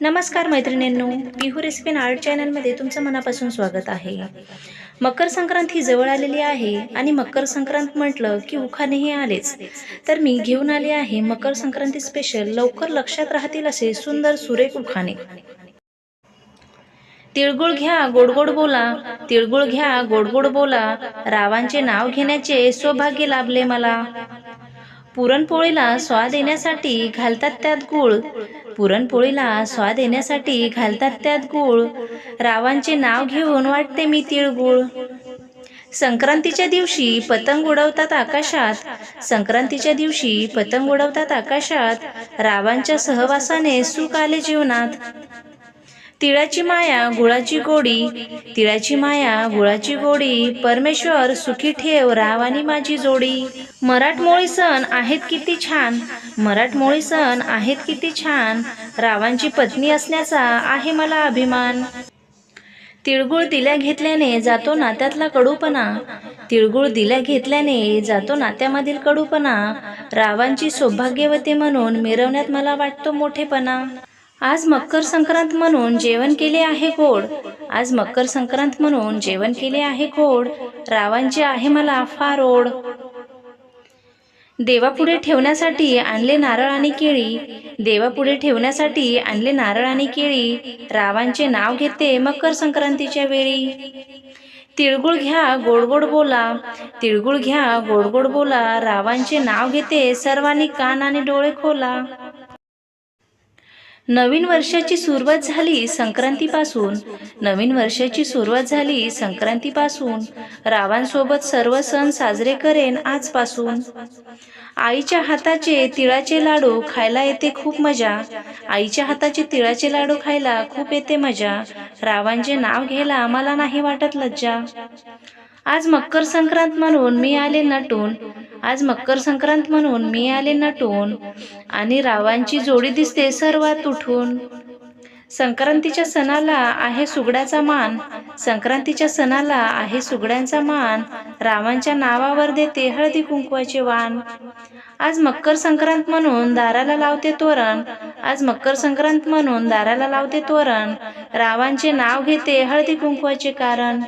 नमस्कार मैत्रिणींनो पिहू recipe and art चॅनलमध्ये तुमचं मनापासून स्वागत आहे. मकर संक्रांत ही जवळ आलेली आहे आणि मकर संक्रांत म्हटलं की उखानेही आलेच. तर मी घेऊन आले आहे मकर संक्रांती स्पेशल लवकर लक्षात राहतील असे सुंदर सुरेख उखाणे. तिळगुळ घ्या गोडगोड बोला. तिळगुळ घ्या गोडगोड बोला. रावांचे नाव घेण्याचे सौभाग्य लाभले मला. पुरणपोळीला स्वाद येण्यासाठी घालतात त्यात गूळ. पुरणपोळीला स्वाद येण्यासाठी घालतात त्यात गूळ. रावांचे नाव घेऊन वाटते मी तिळगुळ संक्रांतीच्या दिवशी पतंग उडवतात आकाशात. संक्रांतीच्या दिवशी पतंग उडवतात आकाशात. रावांच्या सहवासाने सुख आले जीवनात. तिळाची माया गुळाची गोडी. तिळाची माया गुळाची गोडी. परमेश्वर सुखी ठेव रावानी माझी जोडी. मराठमोळी सण आहेत किती छान. मराठमोळी सण आहेत किती छान. रावांची पत्नी असण्याचा आहे मला अभिमान. तिळगुळ दिल्या घेतल्याने जातो नात्यातला कडूपणा. तिळगुळ दिल्या घेतल्याने जातो नात्यामधील कडूपणा. रावांची सौभाग्यवती म्हणून मिरवण्यात मला वाटतो मोठेपणा. आज मकर संक्रांत म्हणून जेवण केले आहे गोड. आज मकर संक्रांत म्हणून जेवण केले आहे गोड. रावांचे आहे मला फार ओढ. देवापुढे ठेवण्यासाठी आणले नारळ आणि केळी. देवापुढे ठेवण्यासाठी आणले नारळ आणि केळी. रावांचे नाव घेते मकर संक्रांतीच्या वेळी. तिळगुळ घ्या गोडगोड बोला. तिळगुळ घ्या गोडगोड बोला. रावांचे नाव घेते सर्वांनी कान आणि डोळे खोला. नवीन वर्षाची सुरुवात झाली संक्रांतीपासून. नवीन वर्षाची सुरुवात झाली संक्रांतीपासून. रावांसोबत सर्व सण साजरे करेन आजपासून. आईच्या हाताचे तिळाचे लाडू खायला येते खूप मजा. आईच्या हाताचे तिळाचे लाडू खायला खूप येते मजा. रावांचे नाव घ्यायला मला नाही वाटत लज्जा. आज मकर संक्रांत म्हणून मी आले नटून. आज मकर संक्रांत म्हणून मी आले नटून आणि रावांची जोडी दिसते सर्वात उठून. संक्रांतीच्या सणाला आहे सुगड्याचा मान. संक्रांतीच्या सणाला आहे सुगड्यांचा मान. रावांच्या नावावर देते हळदी कुंकवाचे वाण. आज मकर संक्रांत म्हणून दाराला लावते तोरण. आज मकर संक्रांत म्हणून दाराला लावते तोरण. रावांचे नाव घेते हळदी कुंकवाचे कारण.